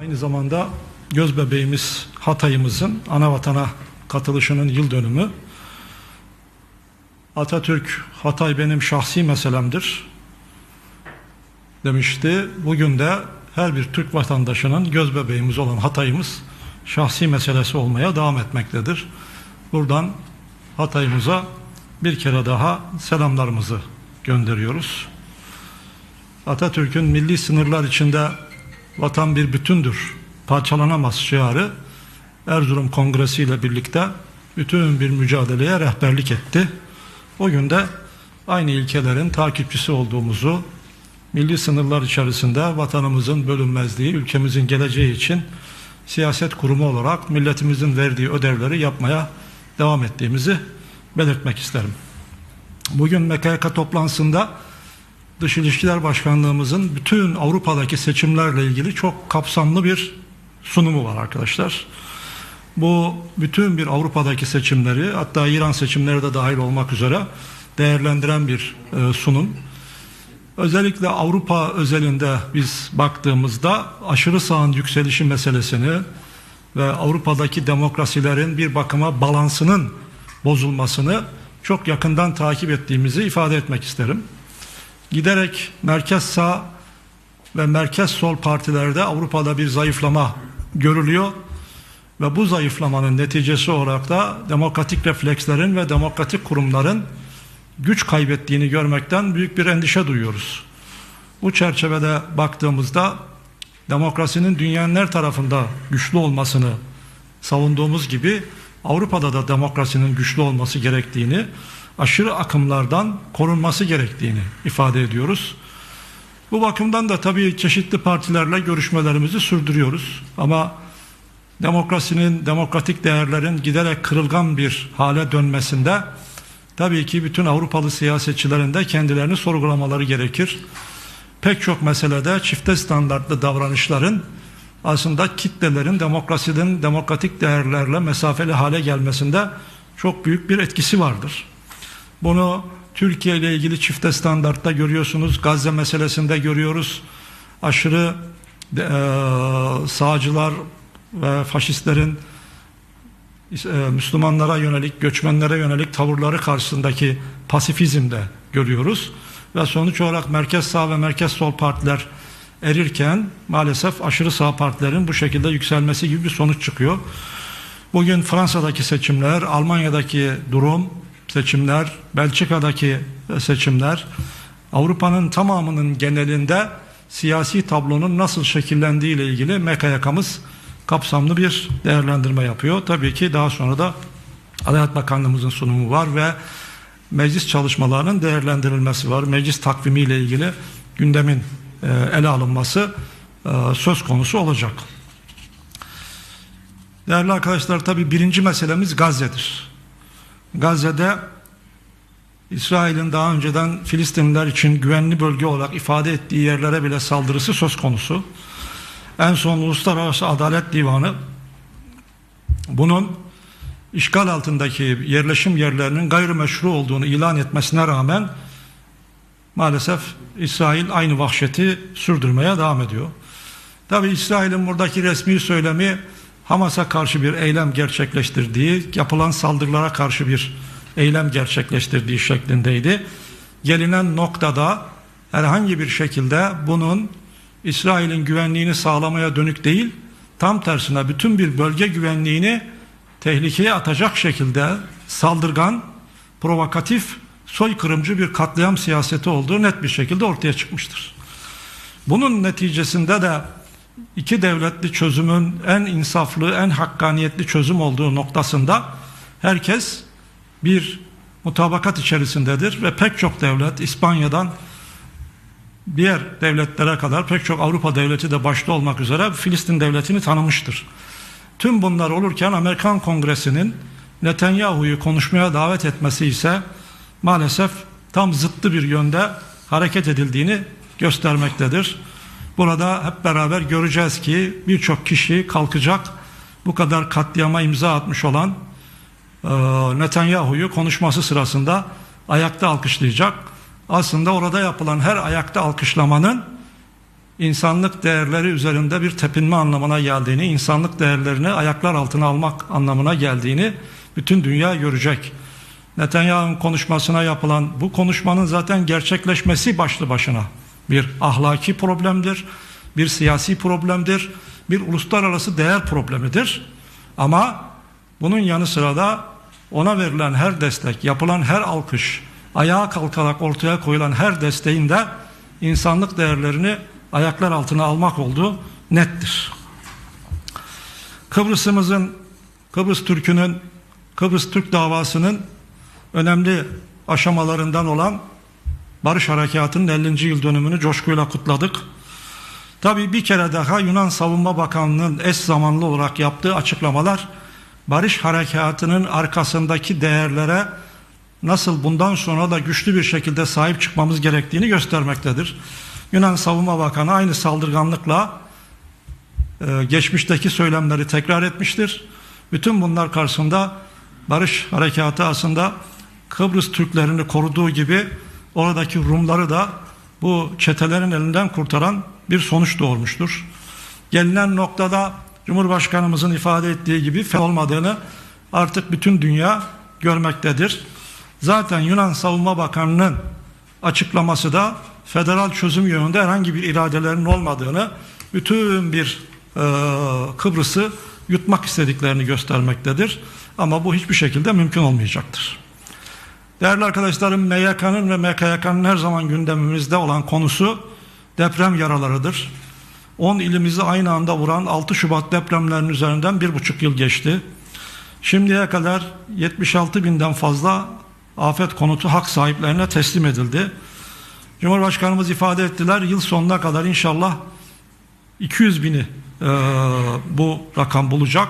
Aynı zamanda göz bebeğimiz Hatay'ımızın ana vatana katılışının yıl dönümü. Atatürk Hatay benim şahsi meselemdir demişti. Bugün de her bir Türk vatandaşının göz bebeğimiz olan Hatay'ımız şahsi meselesi olmaya devam etmektedir. Buradan Hatay'ımıza bir kere daha selamlarımızı gönderiyoruz. Atatürk'ün milli sınırlar içinde vatan bir bütündür, parçalanamaz şiarı Erzurum Kongresi ile birlikte bütün bir mücadeleye rehberlik etti. O gün de aynı ilkelerin takipçisi olduğumuzu, milli sınırlar içerisinde vatanımızın bölünmezliği, ülkemizin geleceği için siyaset kurumu olarak milletimizin verdiği ödevleri yapmaya devam ettiğimizi belirtmek isterim. Bugün MKYK toplantısında Dış İlişkiler Başkanlığımızın bütün Avrupa'daki seçimlerle ilgili çok kapsamlı bir sunumu var arkadaşlar. Bu bütün bir Avrupa'daki seçimleri hatta İran seçimleri de dahil olmak üzere değerlendiren bir e, sunum. Özellikle Avrupa özelinde biz baktığımızda aşırı sağın yükselişi meselesini ve Avrupa'daki demokrasilerin bir bakıma balansının bozulmasını çok yakından takip ettiğimizi ifade etmek isterim. Giderek merkez sağ ve merkez sol partilerde Avrupa'da bir zayıflama görülüyor ve bu zayıflamanın neticesi olarak da demokratik reflekslerin ve demokratik kurumların güç kaybettiğini görmekten büyük bir endişe duyuyoruz. Bu çerçevede baktığımızda demokrasinin dünyanın her tarafında güçlü olmasını savunduğumuz gibi Avrupa'da da demokrasinin güçlü olması gerektiğini, aşırı akımlardan korunması gerektiğini ifade ediyoruz. Bu bakımdan da tabii çeşitli partilerle görüşmelerimizi sürdürüyoruz. Ama demokrasinin, demokratik değerlerin giderek kırılgan bir hale dönmesinde tabii ki bütün Avrupalı siyasetçilerin de kendilerini sorgulamaları gerekir. Pek çok meselede çifte standartlı davranışların aslında kitlelerin demokrasinin demokratik değerlerle mesafeli hale gelmesinde çok büyük bir etkisi vardır. Bunu Türkiye ile ilgili çifte standartta görüyorsunuz. Gazze meselesinde görüyoruz. Aşırı e, sağcılar ve faşistlerin e, Müslümanlara yönelik, göçmenlere yönelik tavırları karşısındaki pasifizmde görüyoruz. Ve sonuç olarak merkez sağ ve merkez sol partiler erirken maalesef aşırı sağ partilerin bu şekilde yükselmesi gibi bir sonuç çıkıyor. Bugün Fransa'daki seçimler, Almanya'daki durum, seçimler, Belçika'daki seçimler, Avrupa'nın tamamının genelinde siyasi tablonun nasıl şekillendiği ile ilgili MKYK'mız kapsamlı bir değerlendirme yapıyor. Tabii ki daha sonra da Adalet Bakanlığımızın sunumu var ve meclis çalışmalarının değerlendirilmesi var. Meclis takvimi ile ilgili gündemin e, ele alınması e, söz konusu olacak. Değerli arkadaşlar tabi birinci meselemiz Gazze'dir. Gazze'de İsrail'in daha önceden Filistinliler için güvenli bölge olarak ifade ettiği yerlere bile saldırısı söz konusu. En son Uluslararası Adalet Divanı bunun işgal altındaki yerleşim yerlerinin gayrimeşru olduğunu ilan etmesine rağmen maalesef İsrail aynı vahşeti sürdürmeye devam ediyor. Tabi İsrail'in buradaki resmi söylemi Hamas'a karşı bir eylem gerçekleştirdiği, yapılan saldırılara karşı bir eylem gerçekleştirdiği şeklindeydi. Gelinen noktada herhangi bir şekilde bunun İsrail'in güvenliğini sağlamaya dönük değil, tam tersine bütün bir bölge güvenliğini tehlikeye atacak şekilde saldırgan, provokatif, soykırımcı bir katliam siyaseti olduğu net bir şekilde ortaya çıkmıştır. Bunun neticesinde de iki devletli çözümün en insaflı, en hakkaniyetli çözüm olduğu noktasında herkes bir mutabakat içerisindedir ve pek çok devlet İspanya'dan diğer devletlere kadar pek çok Avrupa devleti de başta olmak üzere Filistin devletini tanımıştır. Tüm bunlar olurken Amerikan Kongresi'nin Netanyahu'yu konuşmaya davet etmesi ise maalesef tam zıttı bir yönde hareket edildiğini göstermektedir. Burada hep beraber göreceğiz ki birçok kişi kalkacak bu kadar katliama imza atmış olan e, Netanyahu'yu konuşması sırasında ayakta alkışlayacak. Aslında orada yapılan her ayakta alkışlamanın insanlık değerleri üzerinde bir tepinme anlamına geldiğini, insanlık değerlerini ayaklar altına almak anlamına geldiğini bütün dünya görecek. Netanyahu'nun konuşmasına yapılan bu konuşmanın zaten gerçekleşmesi başlı başına bir ahlaki problemdir, bir siyasi problemdir, bir uluslararası değer problemidir. Ama bunun yanı sıra da ona verilen her destek, yapılan her alkış, ayağa kalkarak ortaya koyulan her desteğin de insanlık değerlerini ayaklar altına almak olduğu nettir. Kıbrıs'ımızın, Kıbrıs Türk'ünün, Kıbrıs Türk davasının önemli aşamalarından olan Barış Harekatı'nın 50. yıl dönümünü coşkuyla kutladık. Tabii bir kere daha Yunan Savunma Bakanlığı'nın eş zamanlı olarak yaptığı açıklamalar Barış Harekatı'nın arkasındaki değerlere nasıl bundan sonra da güçlü bir şekilde sahip çıkmamız gerektiğini göstermektedir. Yunan Savunma Bakanı aynı saldırganlıkla e, geçmişteki söylemleri tekrar etmiştir. Bütün bunlar karşısında Barış Harekatı aslında Kıbrıs Türklerini koruduğu gibi oradaki Rumları da bu çetelerin elinden kurtaran bir sonuç doğurmuştur. Gelinen noktada Cumhurbaşkanımızın ifade ettiği gibi fen olmadığını artık bütün dünya görmektedir. Zaten Yunan Savunma Bakanı'nın açıklaması da federal çözüm yönünde herhangi bir iradelerinin olmadığını, bütün bir e, Kıbrıs'ı yutmak istediklerini göstermektedir. Ama bu hiçbir şekilde mümkün olmayacaktır. Değerli arkadaşlarım MYK'nın ve MKYK'nın her zaman gündemimizde olan konusu deprem yaralarıdır. 10 ilimizi aynı anda vuran 6 Şubat depremlerinin üzerinden bir buçuk yıl geçti. Şimdiye kadar 76 binden fazla afet konutu hak sahiplerine teslim edildi. Cumhurbaşkanımız ifade ettiler yıl sonuna kadar inşallah 200 bini e, bu rakam bulacak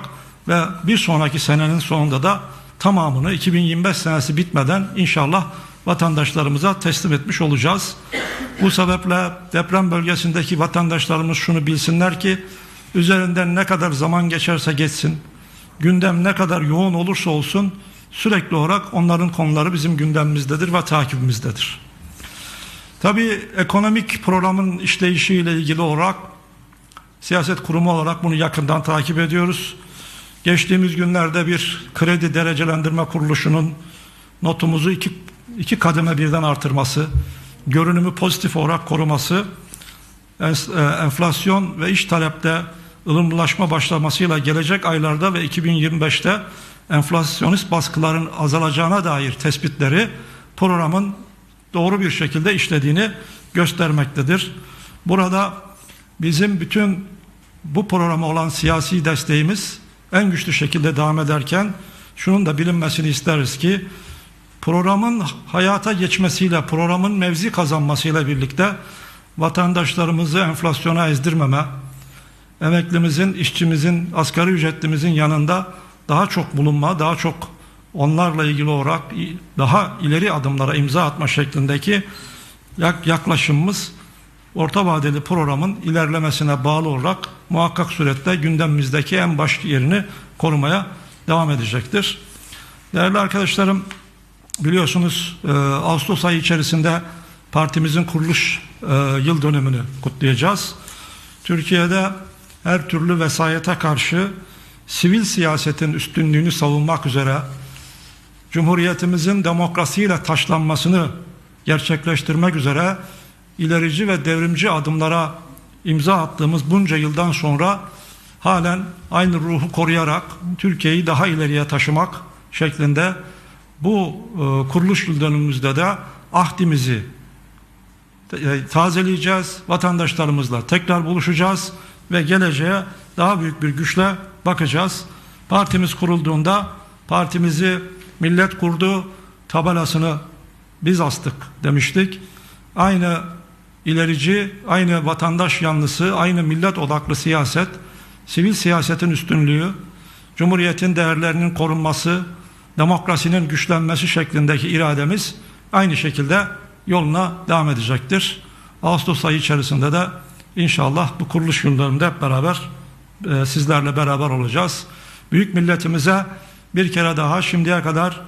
ve bir sonraki senenin sonunda da tamamını 2025 senesi bitmeden inşallah vatandaşlarımıza teslim etmiş olacağız. Bu sebeple deprem bölgesindeki vatandaşlarımız şunu bilsinler ki üzerinden ne kadar zaman geçerse geçsin, gündem ne kadar yoğun olursa olsun sürekli olarak onların konuları bizim gündemimizdedir ve takibimizdedir. Tabii ekonomik programın işleyişiyle ilgili olarak siyaset kurumu olarak bunu yakından takip ediyoruz. Geçtiğimiz günlerde bir kredi derecelendirme kuruluşunun notumuzu iki, iki kademe birden artırması, görünümü pozitif olarak koruması, e, enflasyon ve iş talepte ılımlılaşma başlamasıyla gelecek aylarda ve 2025'te enflasyonist baskıların azalacağına dair tespitleri programın doğru bir şekilde işlediğini göstermektedir. Burada bizim bütün bu programa olan siyasi desteğimiz en güçlü şekilde devam ederken şunun da bilinmesini isteriz ki programın hayata geçmesiyle, programın mevzi kazanmasıyla birlikte vatandaşlarımızı enflasyona ezdirmeme, emeklimizin, işçimizin, asgari ücretlimizin yanında daha çok bulunma, daha çok onlarla ilgili olarak daha ileri adımlara imza atma şeklindeki yaklaşımımız orta vadeli programın ilerlemesine bağlı olarak muhakkak surette gündemimizdeki en baş yerini korumaya devam edecektir. Değerli arkadaşlarım biliyorsunuz e, Ağustos ayı içerisinde partimizin kuruluş e, yıl dönümünü kutlayacağız. Türkiye'de her türlü vesayete karşı sivil siyasetin üstünlüğünü savunmak üzere Cumhuriyetimizin demokrasiyle taşlanmasını gerçekleştirmek üzere ilerici ve devrimci adımlara imza attığımız bunca yıldan sonra halen aynı ruhu koruyarak Türkiye'yi daha ileriye taşımak şeklinde bu e, kuruluş yıl dönümümüzde de ahdimizi e, tazeleyeceğiz. Vatandaşlarımızla tekrar buluşacağız ve geleceğe daha büyük bir güçle bakacağız. Partimiz kurulduğunda partimizi millet kurdu tabelasını biz astık demiştik. Aynı ilerici, aynı vatandaş yanlısı, aynı millet odaklı siyaset, sivil siyasetin üstünlüğü, Cumhuriyetin değerlerinin korunması, demokrasinin güçlenmesi şeklindeki irademiz aynı şekilde yoluna devam edecektir. Ağustos ayı içerisinde de inşallah bu kuruluş günlerinde hep beraber e, sizlerle beraber olacağız. Büyük milletimize bir kere daha şimdiye kadar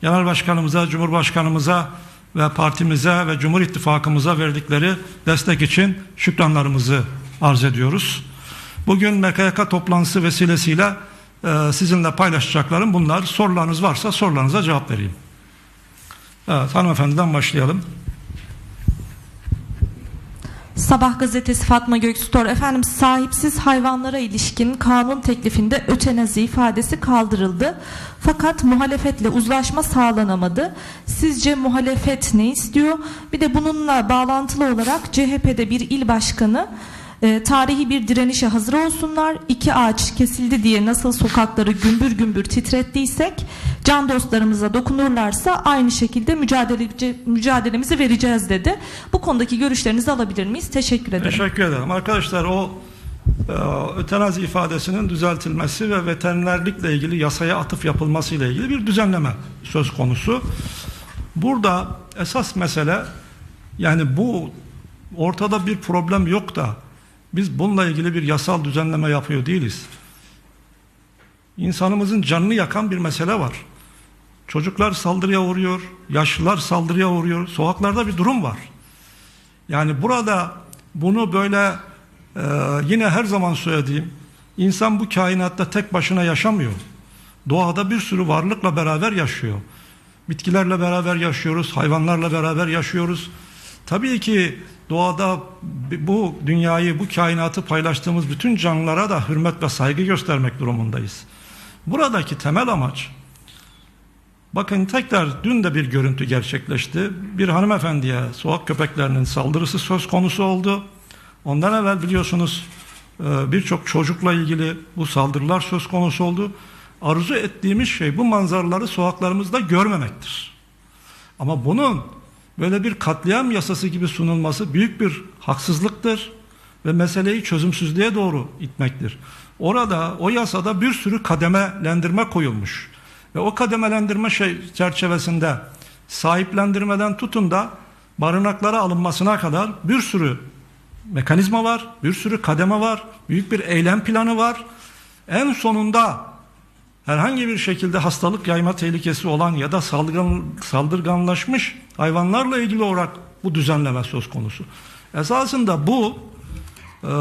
Genel Başkanımıza, Cumhurbaşkanımıza ve partimize ve Cumhur İttifakımıza verdikleri destek için şükranlarımızı arz ediyoruz. Bugün MKYK toplantısı vesilesiyle e, sizinle paylaşacaklarım bunlar. Sorularınız varsa sorularınıza cevap vereyim. Evet, hanımefendiden başlayalım. Sabah gazetesi Fatma Göksutor efendim sahipsiz hayvanlara ilişkin kanun teklifinde ötenazi ifadesi kaldırıldı. Fakat muhalefetle uzlaşma sağlanamadı. Sizce muhalefet ne istiyor? Bir de bununla bağlantılı olarak CHP'de bir il başkanı e, tarihi bir direnişe hazır olsunlar. İki ağaç kesildi diye nasıl sokakları gümbür gümbür titrettiysek can dostlarımıza dokunurlarsa aynı şekilde mücadele, mücadelemizi vereceğiz dedi. Bu konudaki görüşlerinizi alabilir miyiz? Teşekkür ederim. Teşekkür ederim. Arkadaşlar o e, ifadesinin düzeltilmesi ve veterinerlikle ilgili yasaya atıf yapılması ile ilgili bir düzenleme söz konusu. Burada esas mesele yani bu ortada bir problem yok da biz bununla ilgili bir yasal düzenleme yapıyor değiliz. İnsanımızın canını yakan bir mesele var. Çocuklar saldırıya uğruyor, yaşlılar saldırıya uğruyor, sokaklarda bir durum var. Yani burada bunu böyle e, yine her zaman söylediğim insan bu kainatta tek başına yaşamıyor. Doğada bir sürü varlıkla beraber yaşıyor. Bitkilerle beraber yaşıyoruz, hayvanlarla beraber yaşıyoruz. Tabii ki doğada bu dünyayı, bu kainatı paylaştığımız bütün canlılara da hürmet ve saygı göstermek durumundayız. Buradaki temel amaç Bakın tekrar dün de bir görüntü gerçekleşti. Bir hanımefendiye sokak köpeklerinin saldırısı söz konusu oldu. Ondan evvel biliyorsunuz e, birçok çocukla ilgili bu saldırılar söz konusu oldu. Arzu ettiğimiz şey bu manzaraları sokaklarımızda görmemektir. Ama bunun böyle bir katliam yasası gibi sunulması büyük bir haksızlıktır ve meseleyi çözümsüzlüğe doğru itmektir. Orada o yasada bir sürü kademelendirme koyulmuş. Ve o kademelendirme şey çerçevesinde sahiplendirmeden tutun da barınaklara alınmasına kadar bir sürü mekanizma var, bir sürü kademe var, büyük bir eylem planı var. En sonunda herhangi bir şekilde hastalık yayma tehlikesi olan ya da saldırgan, saldırganlaşmış hayvanlarla ilgili olarak bu düzenleme söz konusu. Esasında bu e,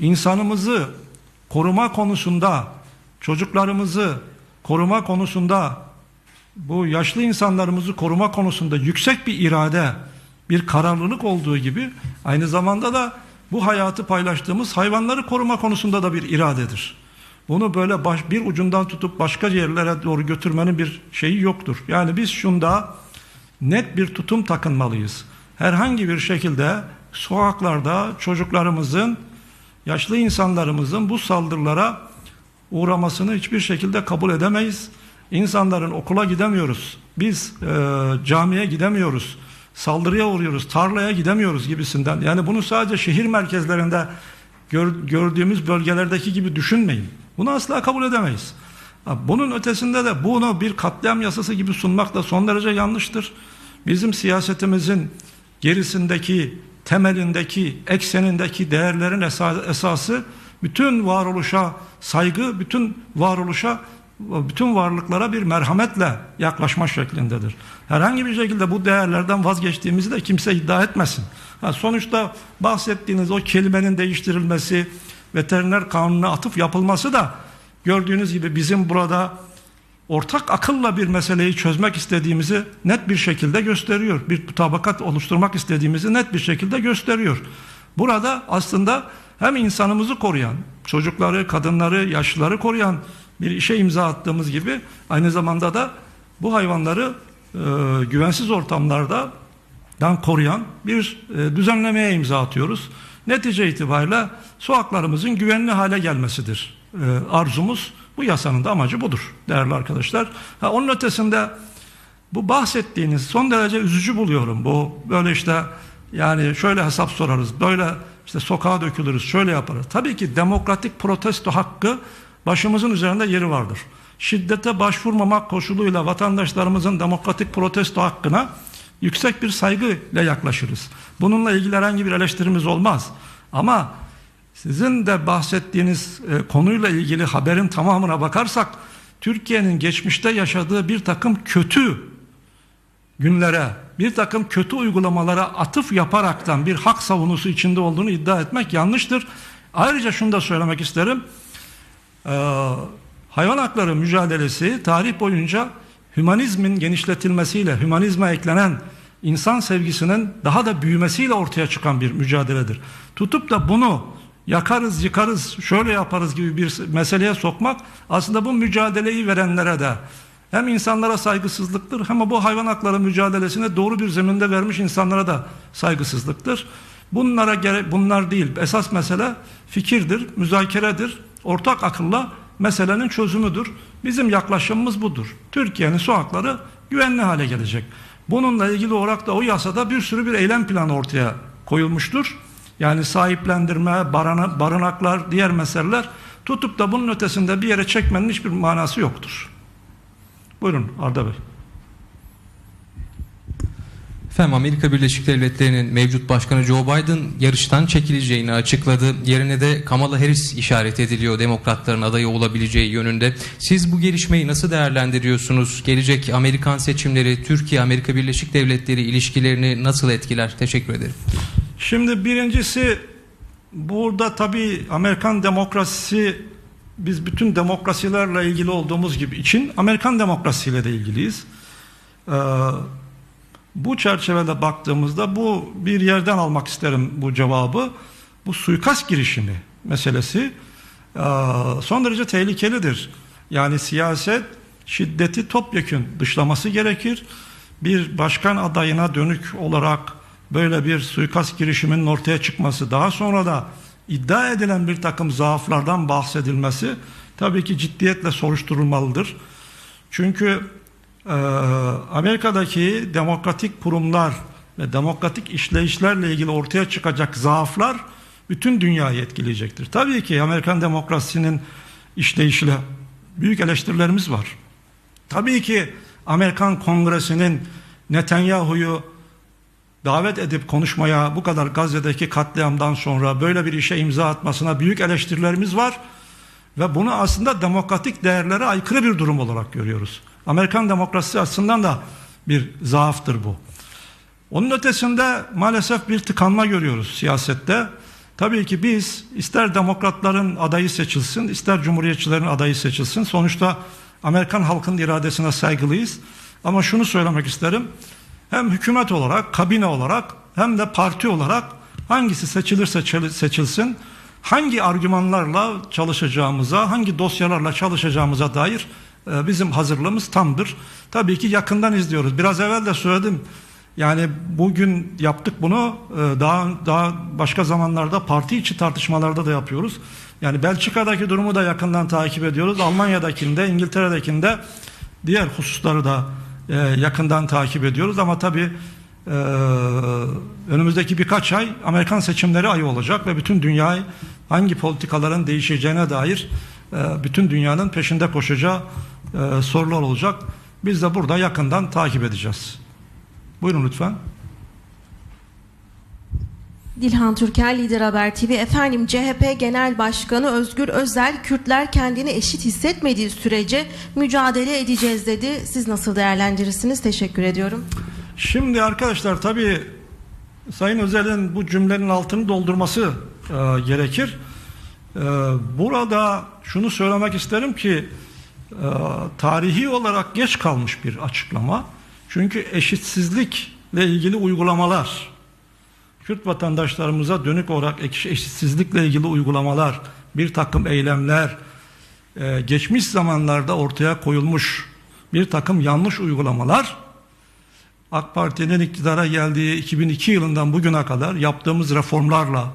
insanımızı koruma konusunda çocuklarımızı koruma konusunda bu yaşlı insanlarımızı koruma konusunda yüksek bir irade, bir kararlılık olduğu gibi aynı zamanda da bu hayatı paylaştığımız hayvanları koruma konusunda da bir iradedir. Bunu böyle baş, bir ucundan tutup başka yerlere doğru götürmenin bir şeyi yoktur. Yani biz şunda net bir tutum takınmalıyız. Herhangi bir şekilde sokaklarda çocuklarımızın, yaşlı insanlarımızın bu saldırılara uğramasını hiçbir şekilde kabul edemeyiz. İnsanların okula gidemiyoruz. Biz e, camiye gidemiyoruz. Saldırıya uğruyoruz. Tarlaya gidemiyoruz gibisinden. Yani bunu sadece şehir merkezlerinde gör, gördüğümüz bölgelerdeki gibi düşünmeyin. Bunu asla kabul edemeyiz. Bunun ötesinde de bunu bir katliam yasası gibi sunmak da son derece yanlıştır. Bizim siyasetimizin gerisindeki, temelindeki, eksenindeki değerlerin esası bütün varoluşa saygı, bütün varoluşa, bütün varlıklara bir merhametle yaklaşma şeklindedir. Herhangi bir şekilde bu değerlerden vazgeçtiğimizi de kimse iddia etmesin. Sonuçta bahsettiğiniz o kelimenin değiştirilmesi, veteriner kanununa atıf yapılması da gördüğünüz gibi bizim burada ortak akılla bir meseleyi çözmek istediğimizi net bir şekilde gösteriyor. Bir tabakat oluşturmak istediğimizi net bir şekilde gösteriyor. Burada aslında hem insanımızı koruyan, çocukları, kadınları, yaşlıları koruyan bir işe imza attığımız gibi aynı zamanda da bu hayvanları e, güvensiz ortamlarda dan koruyan bir e, düzenlemeye imza atıyoruz. Netice itibariyle sokaklarımızın güvenli hale gelmesidir e, arzumuz. Bu yasanın da amacı budur değerli arkadaşlar. Ha, onun ötesinde bu bahsettiğiniz son derece üzücü buluyorum. Bu böyle işte yani şöyle hesap sorarız, böyle işte sokağa dökülürüz, şöyle yaparız. Tabii ki demokratik protesto hakkı başımızın üzerinde yeri vardır. Şiddete başvurmamak koşuluyla vatandaşlarımızın demokratik protesto hakkına yüksek bir saygıyla yaklaşırız. Bununla ilgili herhangi bir eleştirimiz olmaz. Ama sizin de bahsettiğiniz e, konuyla ilgili haberin tamamına bakarsak Türkiye'nin geçmişte yaşadığı bir takım kötü günlere bir takım kötü uygulamalara atıf yaparaktan bir hak savunusu içinde olduğunu iddia etmek yanlıştır. Ayrıca şunu da söylemek isterim. Ee, hayvan hakları mücadelesi tarih boyunca hümanizmin genişletilmesiyle, hümanizme eklenen insan sevgisinin daha da büyümesiyle ortaya çıkan bir mücadeledir. Tutup da bunu yakarız, yıkarız, şöyle yaparız gibi bir meseleye sokmak aslında bu mücadeleyi verenlere de hem insanlara saygısızlıktır hem bu hayvan hakları mücadelesine doğru bir zeminde vermiş insanlara da saygısızlıktır. Bunlara gerek bunlar değil. Esas mesele fikirdir, müzakeredir. Ortak akılla meselenin çözümüdür. Bizim yaklaşımımız budur. Türkiye'nin su güvenli hale gelecek. Bununla ilgili olarak da o yasada bir sürü bir eylem planı ortaya koyulmuştur. Yani sahiplendirme, barana, barınaklar, diğer meseleler tutup da bunun ötesinde bir yere çekmenin hiçbir manası yoktur. Buyurun Arda Bey. Efendim Amerika Birleşik Devletleri'nin mevcut başkanı Joe Biden yarıştan çekileceğini açıkladı. Yerine de Kamala Harris işaret ediliyor demokratların adayı olabileceği yönünde. Siz bu gelişmeyi nasıl değerlendiriyorsunuz? Gelecek Amerikan seçimleri Türkiye-Amerika Birleşik Devletleri ilişkilerini nasıl etkiler? Teşekkür ederim. Şimdi birincisi burada tabii Amerikan demokrasisi biz bütün demokrasilerle ilgili olduğumuz gibi için Amerikan demokrasiyle de ilgiliyiz. Ee, bu çerçevede baktığımızda bu bir yerden almak isterim bu cevabı. Bu suikast girişimi meselesi son derece tehlikelidir. Yani siyaset şiddeti topyekün dışlaması gerekir. Bir başkan adayına dönük olarak böyle bir suikast girişiminin ortaya çıkması daha sonra da iddia edilen bir takım zaaflardan bahsedilmesi tabii ki ciddiyetle soruşturulmalıdır. Çünkü Amerika'daki demokratik kurumlar ve demokratik işleyişlerle ilgili ortaya çıkacak zaaflar bütün dünyayı etkileyecektir. Tabii ki Amerikan demokrasisinin işleyişiyle büyük eleştirilerimiz var. Tabii ki Amerikan Kongresi'nin Netanyahu'yu davet edip konuşmaya bu kadar Gazze'deki katliamdan sonra böyle bir işe imza atmasına büyük eleştirilerimiz var ve bunu aslında demokratik değerlere aykırı bir durum olarak görüyoruz. Amerikan demokrasisi açısından da bir zaaftır bu. Onun ötesinde maalesef bir tıkanma görüyoruz siyasette. Tabii ki biz ister demokratların adayı seçilsin, ister cumhuriyetçilerin adayı seçilsin. Sonuçta Amerikan halkının iradesine saygılıyız. Ama şunu söylemek isterim. Hem hükümet olarak, kabine olarak hem de parti olarak hangisi seçilirse seçilsin, hangi argümanlarla çalışacağımıza, hangi dosyalarla çalışacağımıza dair bizim hazırlığımız tamdır. Tabii ki yakından izliyoruz. Biraz evvel de söyledim. Yani bugün yaptık bunu e, daha daha başka zamanlarda parti içi tartışmalarda da yapıyoruz. Yani Belçika'daki durumu da yakından takip ediyoruz. Almanya'dakinde, İngiltere'dekinde diğer hususları da e, yakından takip ediyoruz. Ama tabii önümüzdeki birkaç ay Amerikan seçimleri ayı olacak ve bütün dünyayı hangi politikaların değişeceğine dair bütün dünyanın peşinde koşacağı sorular olacak. Biz de burada yakından takip edeceğiz. Buyurun lütfen. Dilhan Türker, Lider Haber TV. Efendim CHP Genel Başkanı Özgür Özel, Kürtler kendini eşit hissetmediği sürece mücadele edeceğiz dedi. Siz nasıl değerlendirirsiniz? Teşekkür ediyorum. Şimdi arkadaşlar tabii Sayın Özel'in bu cümlenin altını doldurması e, gerekir. E, burada şunu söylemek isterim ki e, tarihi olarak geç kalmış bir açıklama. Çünkü eşitsizlikle ilgili uygulamalar, Kürt vatandaşlarımıza dönük olarak eşitsizlikle ilgili uygulamalar, bir takım eylemler, e, geçmiş zamanlarda ortaya koyulmuş bir takım yanlış uygulamalar, AK Parti'nin iktidara geldiği 2002 yılından bugüne kadar yaptığımız reformlarla,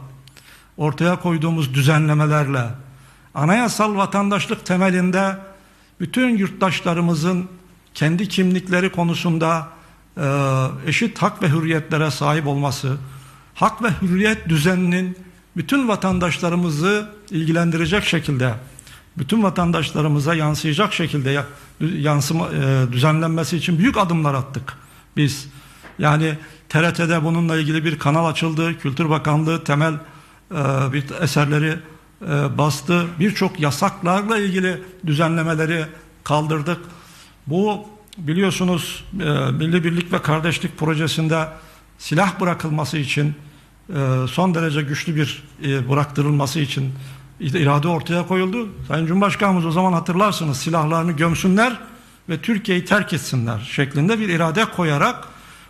ortaya koyduğumuz düzenlemelerle, anayasal vatandaşlık temelinde bütün yurttaşlarımızın kendi kimlikleri konusunda e, eşit hak ve hürriyetlere sahip olması, hak ve hürriyet düzeninin bütün vatandaşlarımızı ilgilendirecek şekilde, bütün vatandaşlarımıza yansıyacak şekilde yansıma, e, düzenlenmesi için büyük adımlar attık biz. Yani TRT'de bununla ilgili bir kanal açıldı, Kültür Bakanlığı temel e, bir eserleri e, bastı, birçok yasaklarla ilgili düzenlemeleri kaldırdık. Bu biliyorsunuz e, Milli Birlik ve Kardeşlik Projesi'nde silah bırakılması için e, son derece güçlü bir e, bıraktırılması için irade ortaya koyuldu. Sayın Cumhurbaşkanımız o zaman hatırlarsınız silahlarını gömsünler ve Türkiye'yi terk etsinler şeklinde bir irade koyarak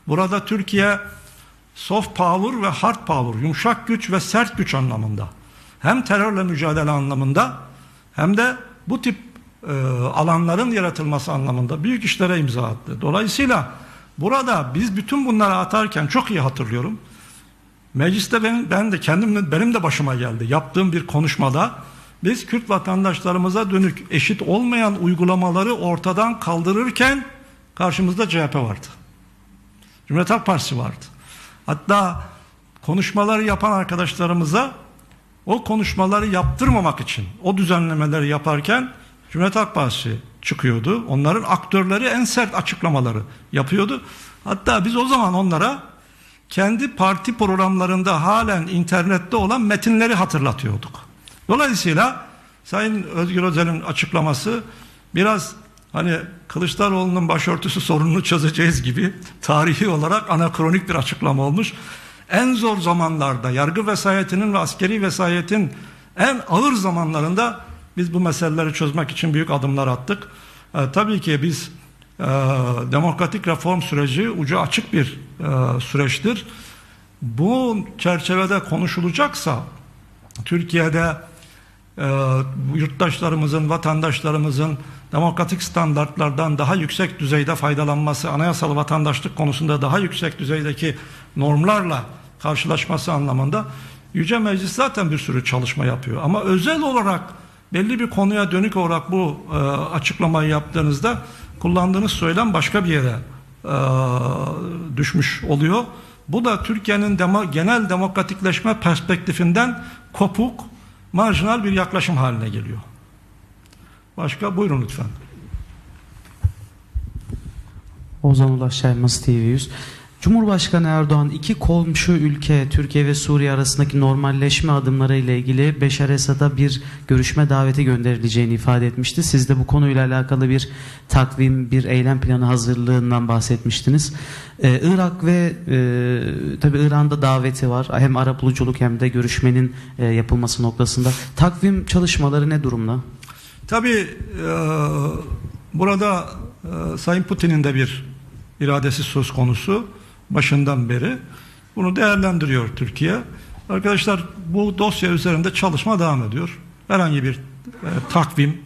burada Türkiye soft power ve hard power, yumuşak güç ve sert güç anlamında hem terörle mücadele anlamında hem de bu tip e, alanların yaratılması anlamında büyük işlere imza attı. Dolayısıyla burada biz bütün bunları atarken çok iyi hatırlıyorum. Mecliste benim, ben de kendim benim de başıma geldi. Yaptığım bir konuşmada biz Kürt vatandaşlarımıza dönük eşit olmayan uygulamaları ortadan kaldırırken karşımızda CHP vardı. Cumhuriyet Halk Partisi vardı. Hatta konuşmaları yapan arkadaşlarımıza o konuşmaları yaptırmamak için o düzenlemeleri yaparken Cumhuriyet Halk Partisi çıkıyordu. Onların aktörleri en sert açıklamaları yapıyordu. Hatta biz o zaman onlara kendi parti programlarında halen internette olan metinleri hatırlatıyorduk. Dolayısıyla Sayın Özgür Özel'in açıklaması biraz hani Kılıçdaroğlu'nun başörtüsü sorununu çözeceğiz gibi tarihi olarak anakronik bir açıklama olmuş. En zor zamanlarda yargı vesayetinin ve askeri vesayetin en ağır zamanlarında biz bu meseleleri çözmek için büyük adımlar attık. Ee, tabii ki biz e, demokratik reform süreci ucu açık bir e, süreçtir. Bu çerçevede konuşulacaksa Türkiye'de e, yurttaşlarımızın, vatandaşlarımızın demokratik standartlardan daha yüksek düzeyde faydalanması, anayasal vatandaşlık konusunda daha yüksek düzeydeki normlarla karşılaşması anlamında Yüce Meclis zaten bir sürü çalışma yapıyor. Ama özel olarak belli bir konuya dönük olarak bu e, açıklamayı yaptığınızda kullandığınız söylem başka bir yere e, düşmüş oluyor. Bu da Türkiye'nin demo, genel demokratikleşme perspektifinden kopuk, marjinal bir yaklaşım haline geliyor. Başka buyurun lütfen. Ozan Ulaş Şaymaz TV 100. Cumhurbaşkanı Erdoğan iki komşu ülke Türkiye ve Suriye arasındaki normalleşme adımları ile ilgili Beşar Esad'a bir görüşme daveti gönderileceğini ifade etmişti. Siz de bu konuyla alakalı bir takvim, bir eylem planı hazırlığından bahsetmiştiniz. Ee, Irak ve e, tabi İran'da daveti var. Hem ara buluculuk hem de görüşmenin e, yapılması noktasında. Takvim çalışmaları ne durumda? Tabii e, burada e, Sayın Putin'in de bir iradesi söz konusu başından beri. Bunu değerlendiriyor Türkiye. Arkadaşlar bu dosya üzerinde çalışma devam ediyor. Herhangi bir e, takvim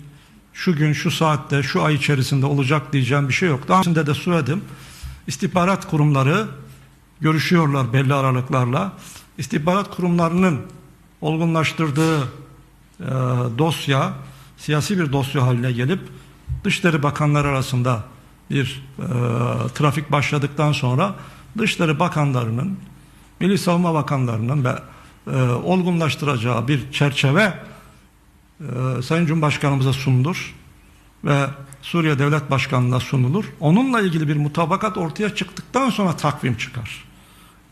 şu gün şu saatte şu ay içerisinde olacak diyeceğim bir şey yok. Daha öncesinde de söyledim. İstihbarat kurumları görüşüyorlar belli aralıklarla. İstihbarat kurumlarının olgunlaştırdığı e, dosya siyasi bir dosya haline gelip Dışişleri Bakanları arasında bir e, trafik başladıktan sonra Dışişleri Bakanlarının, Milli Savunma Bakanlarının ve e, olgunlaştıracağı bir çerçeve e, Sayın Cumhurbaşkanımıza sunulur ve Suriye Devlet Başkanı'na sunulur. Onunla ilgili bir mutabakat ortaya çıktıktan sonra takvim çıkar.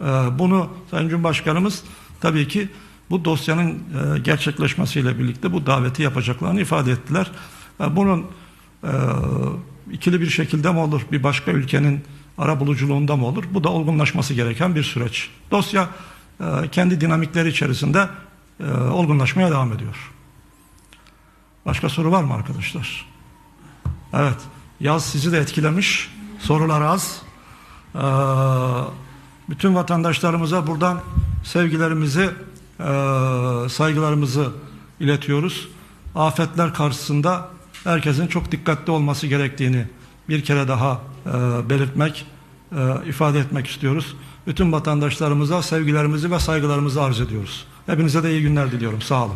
E, bunu Sayın Cumhurbaşkanımız tabii ki bu dosyanın e, gerçekleşmesiyle birlikte bu daveti yapacaklarını ifade ettiler. E, bunun e, ikili bir şekilde mi olur, bir başka ülkenin ara buluculuğunda mı olur? Bu da olgunlaşması gereken bir süreç. Dosya kendi dinamikleri içerisinde olgunlaşmaya devam ediyor. Başka soru var mı arkadaşlar? Evet. Yaz sizi de etkilemiş. Sorular az. Bütün vatandaşlarımıza buradan sevgilerimizi, saygılarımızı iletiyoruz. Afetler karşısında herkesin çok dikkatli olması gerektiğini bir kere daha e, belirtmek, e, ifade etmek istiyoruz. Bütün vatandaşlarımıza sevgilerimizi ve saygılarımızı arz ediyoruz. Hepinize de iyi günler diliyorum. Sağ olun.